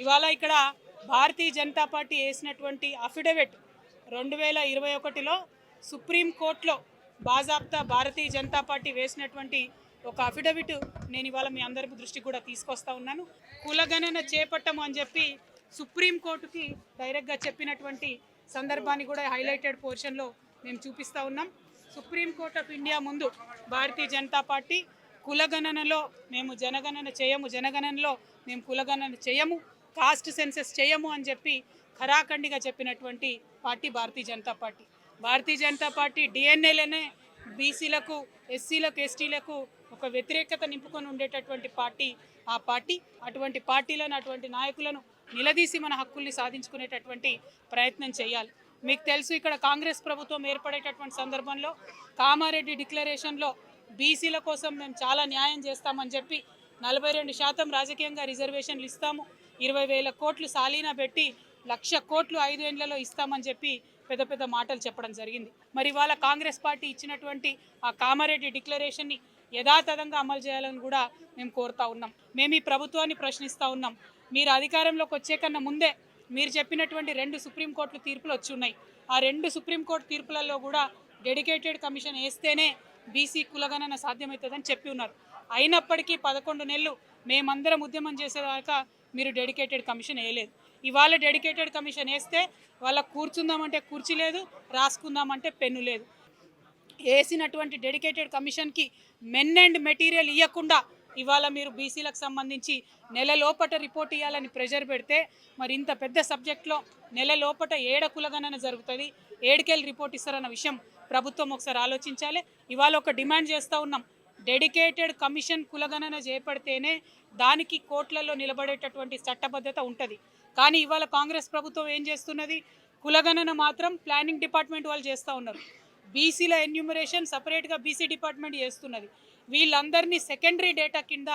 ఇవాళ ఇక్కడ భారతీయ జనతా పార్టీ వేసినటువంటి అఫిడవిట్ రెండు వేల ఇరవై ఒకటిలో సుప్రీంకోర్టులో బాజాబ్తా భారతీయ జనతా పార్టీ వేసినటువంటి ఒక అఫిడవిట్ నేను ఇవాళ మీ అందరి దృష్టికి కూడా తీసుకొస్తా ఉన్నాను. కులగణన చేపట్టము అని చెప్పి సుప్రీంకోర్టుకి డైరెక్ట్గా చెప్పినటువంటి సందర్భాన్ని కూడా హైలైటెడ్ పోర్షన్లో మేము చూపిస్తా ఉన్నాం. సుప్రీంకోర్ట్ ఆఫ్ ఇండియా ముందు భారతీయ జనతా పార్టీ కులగణనలో మేము జనగణన చేయము జనగణనలో మేము కులగణన చేయము. కాస్ట్ సెన్సెస్ చేయము అని చెప్పి ఖరాఖండిగా చెప్పినటువంటి party Bharatiya Janata party. Bharatiya Janata party డిఎన్ఏలనే బీసీలకు ఎస్సీలకు ఎస్టీలకు ఒక వ్యతిరేకత నింపుకొని ఉండేటటువంటి పార్టీ. ఆ పార్టీ అటువంటి పార్టీలను అటువంటి నాయకులను నిలదీసి మన హక్కుల్ని సాధించుకునేటటువంటి ప్రయత్నం చేయాలి. మీకు తెలుసు ఇక్కడ కాంగ్రెస్ ప్రభుత్వం ఏర్పడేటటువంటి సందర్భంలో కామారెడ్డి డిక్లరేషన్లో బీసీల కోసం మేము చాలా న్యాయం చేస్తామని చెప్పి నలభై రెండు శాతం రాజకీయంగా రిజర్వేషన్లు ఇస్తాము. ఇరవై వేల కోట్లు సాలీనా పెట్టి లక్ష కోట్లు ఐదు ఏళ్ళలో ఇస్తామని చెప్పి పెద్ద పెద్ద మాటలు చెప్పడం జరిగింది. మరి ఇవాళ కాంగ్రెస్ పార్టీ ఇచ్చినటువంటి ఆ కామారెడ్డి డిక్లరేషన్ని యథాతథంగా అమలు చేయాలని కూడా మేము కోరుతా ఉన్నాం. మేము ఈ ప్రభుత్వాన్ని ప్రశ్నిస్తూ ఉన్నాం. మీరు అధికారంలోకి వచ్చే కన్నా ముందే మీరు చెప్పినటువంటి రెండు సుప్రీంకోర్టు తీర్పులు వచ్చి ఉన్నాయి. ఆ రెండు సుప్రీంకోర్టు తీర్పులలో కూడా డెడికేటెడ్ కమిషన్ వేస్తేనే బీసీ కులగణన సాధ్యమవుతుందని చెప్పి ఉన్నారు. అయినప్పటికీ పదకొండు నెలలు మేమందరం ఉద్యమం చేసేదాకా మీరు డెడికేటెడ్ కమిషన్ వేయలేదు. ఇవాళ డెడికేటెడ్ కమిషన్ వేస్తే వాళ్ళ కూర్చుందామంటే కుర్చీ లేదు రాసుకుందామంటే పెన్ను లేదు. వేసినటువంటి డెడికేటెడ్ కమిషన్కి మెన్ అండ్ మెటీరియల్ ఇవ్వకుండా ఇవాళ మీరు బీసీలకు సంబంధించి నెల లోపట రిపోర్ట్ ఇవ్వాలని ప్రెషర్ పెడితే మరి ఇంత పెద్ద సబ్జెక్ట్లో నెల లోపట ఏడ కులగణన జరుగుతుంది ఏడుకెళ్ళి రిపోర్ట్ ఇస్తారన్న విషయం ప్రభుత్వం ఒకసారి ఆలోచించాలి. ఇవాళ ఒక డిమాండ్ చేస్తూ ఉన్నాం డెడికేటెడ్ కమిషన్ కులగణన చేపడితేనే దానికి కోట్లలో నిలబడేటటువంటి చట్టబద్ధత ఉంటుంది. కానీ ఇవాళ కాంగ్రెస్ ప్రభుత్వం ఏం చేస్తున్నది? కులగణన మాత్రం ప్లానింగ్ డిపార్ట్మెంట్ వాళ్ళు చేస్తూ ఉన్నారు. బీసీల ఎన్యూమరేషన్ సపరేట్గా బీసీ డిపార్ట్మెంట్ చేస్తున్నది. వీళ్ళందరినీ సెకండరీ డేటా కింద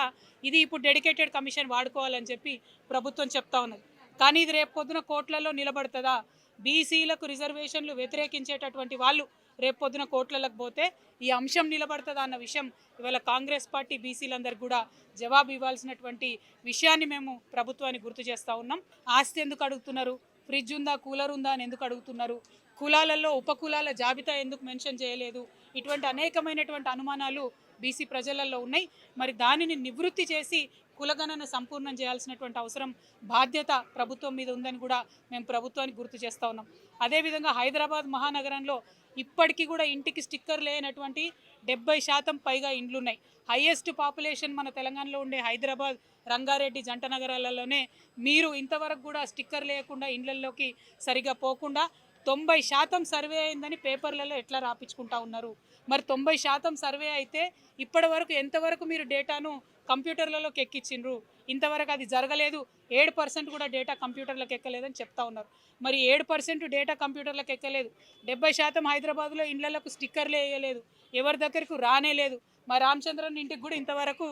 ఇది ఇప్పుడు డెడికేటెడ్ కమిషన్ వాడుకోవాలని చెప్పి ప్రభుత్వం చెప్తా ఉన్నది. కానీ ఇది రేపు పొద్దున కోట్లలో నిలబడుతుందా? బీసీలకు రిజర్వేషన్లు వ్యతిరేకించేటటువంటి వాళ్ళు రేపు పొద్దున కోట్లలకు పోతే ఈ అంశం నిలబడుతుందా అన్న విషయం ఇవాళ కాంగ్రెస్ పార్టీ బీసీలందరూ కూడా జవాబు ఇవ్వాల్సినటువంటి విషయాన్ని మేము ప్రభుత్వాన్ని గుర్తు చేస్తూ ఉన్నాం. ఆస్తి ఎందుకు అడుగుతున్నారు? ఫ్రిడ్జ్ ఉందా? కూలర్ ఉందా? అని ఎందుకు అడుగుతున్నారు? కులాలలో ఉపకులాల జాబితా ఎందుకు మెన్షన్ చేయలేదు? ఇటువంటి అనేకమైనటువంటి అనుమానాలు బీసీ ప్రజలలో ఉన్నాయి. మరి దానిని నివృత్తి చేసి కులగణన సంపూర్ణం చేయాల్సినటువంటి అవసరం బాధ్యత ప్రభుత్వం మీద ఉందని కూడా మేము ప్రభుత్వానికి గుర్తు చేస్తూ ఉన్నాం. అదేవిధంగా హైదరాబాద్ మహానగరంలో ఇప్పటికీ కూడా ఇంటికి స్టిక్కర్ లేనటువంటి డెబ్బై శాతం పైగా ఇండ్లు ఉన్నాయి హైయెస్ట్ పాపులేషన్ మన తెలంగాణలో ఉండే హైదరాబాద్ రంగారెడ్డి జంట నగరాలలోనే మీరు ఇంతవరకు కూడా స్టిక్కర్ లేకుండా ఇండ్లలోకి సరిగా పోకుండా తొంభై శాతం సర్వే అయిందని పేపర్లలో ఎట్లా రాపించుకుంటా ఉన్నారు? మరి తొంభై శాతం సర్వే అయితే ఇప్పటి వరకు ఎంతవరకు మీరు డేటాను కంప్యూటర్లలోకి ఎక్కించిండ్రు? ఇంతవరకు అది జరగలేదు. ఏడు పర్సెంట్ కూడా డేటా కంప్యూటర్లకు ఎక్కలేదని చెప్తా ఉన్నారు. మరి ఏడు పర్సెంట్ డేటా కంప్యూటర్లకు ఎక్కలేదు. డెబ్బై శాతం హైదరాబాద్లో ఇండ్లకు స్టిక్కర్లు వేయలేదు. ఎవరి దగ్గరకు రానే లేదు. మరి రామచంద్రన్ ఇంటికి కూడా ఇంతవరకు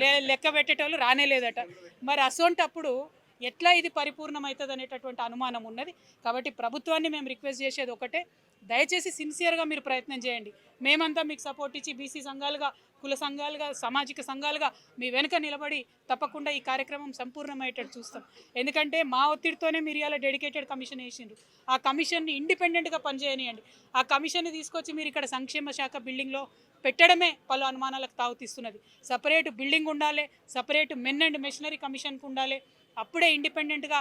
లే లెక్క పెట్టేటోళ్ళు రానే లేదట. మరి అసోంటప్పుడు ఎట్లా ఇది పరిపూర్ణమవుతుంది అనేటటువంటి అనుమానం ఉన్నది. కాబట్టి ప్రభుత్వాన్ని మేము రిక్వెస్ట్ చేసేది ఒకటే. దయచేసి సిన్సియర్గా మీరు ప్రయత్నం చేయండి. మేమంతా మీకు సపోర్ట్ ఇచ్చి బీసీ సంఘాలుగా కుల సంఘాలుగా సామాజిక సంఘాలుగా మీ వెనుక నిలబడి తప్పకుండా ఈ కార్యక్రమం సంపూర్ణమయ్యేటట్టు చూస్తాం. ఎందుకంటే మా ఒత్తిడితోనే మీరు ఇలా డెడికేటెడ్ కమిషన్ వేసిండ్రు. ఆ కమిషన్ని ఇండిపెండెంట్గా పనిచేయనియండి. ఆ కమిషన్ని తీసుకొచ్చి మీరు ఇక్కడ సంక్షేమ శాఖ బిల్డింగ్లో పెట్టడమే పలు అనుమానాలకు తావుతీస్తున్నది సపరేట్ బిల్డింగ్ ఉండాలి సపరేట్ మెన్ అండ్ మెషినరీ కమిషన్కి ఉండాలి అప్పుడే ఇండిపెండెంట్గా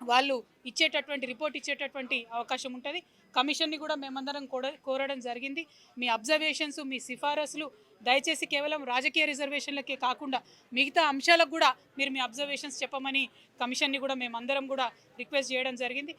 వాళ్ళు ఇచ్చేటటువంటి రిపోర్ట్ ఇచ్చేటటువంటి అవకాశం ఉంటుంది. కమిషన్ని కూడా మేమందరం కోరడం జరిగింది. మీ అబ్జర్వేషన్స్ మీ సిఫారసులు దయచేసి కేవలం రాజకీయ రిజర్వేషన్లకే కాకుండా మిగతా అంశాలకు కూడా మీరు మీ అబ్జర్వేషన్స్ చెప్పమని కమిషన్ని కూడా మేమందరం కూడా రిక్వెస్ట్ చేయడం జరిగింది.